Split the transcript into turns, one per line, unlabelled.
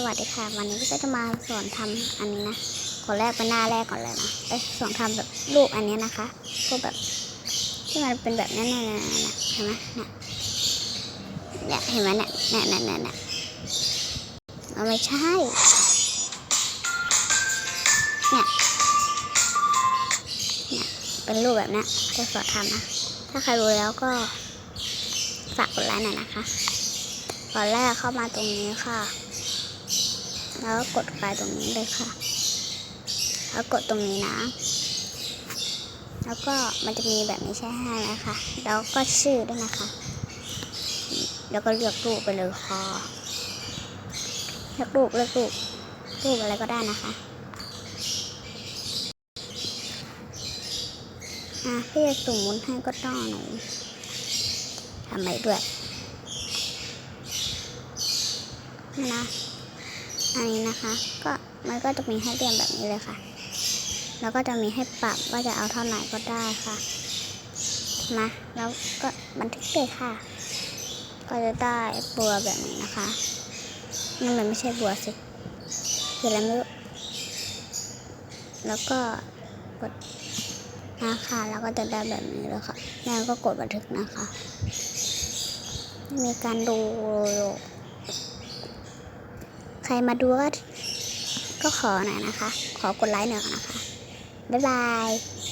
สวัสดีค่ะ วันนี้ก็จะมาสอนทำอันนี้นะขอแรกเป็นหน้าแรกก่อนเลยนะเอ้ยสอนทำแบบรูปอันนี้นะคะพวกแบบที่มันเป็นแบบนี้นี่ยเนี่ยเนี่ยเห็นไหมเนี่ยเนี่ยเห็นไหมเนี่ยเนี่ยเนี่ยเนี่ยเนี่ยมันไม่ใช่ เนี่ยเนี่ยเป็นรูปแบบนี้จะสอนทำนะ ถ้าใครรู้แล้วก็ฝากกดไลค์หน่อยนะคะตอนแรกเข้ามาตรงนี้ค่ะ แล้วก็กดไปตรงนี้เลยค่ะ แล้วกดตรงนี้นะ แล้วก็มันจะมีแบบนี้ใช่ไหมคะแล้วก็ชื่อด้วยนะคะ แล้วก็เลือกรูปไปเลยค่ะเลือกรูปเลือกรูปรูปอะไรก็ได้นะคะอะพี่จะสมมุนให้ก็ต้องหนูทำไปด้วยน่ะ นะคะ ก็มันก็จะมีให้เรียงแบบนี้เลยค่ะ แล้วก็จะมีให้ปรับว่าจะเอาเท่าไหร่ก็ได้ค่ะ มาแล้วก็บันทึกเลยค่ะ ก็จะได้บัวแบบนี้นะคะนี่มันไม่ใช่บัวสิคืออะไรไม่รู้แล้วก็กดนะคะแล้วก็จะได้แบบนี้เลยค่ะแล้วก็กดบันทึกนะคะ มีการดู ใครมาดูก็ก็ขอหน่อยนะคะ ขอกดไลค์หน่อยนะคะ บ๊ายบาย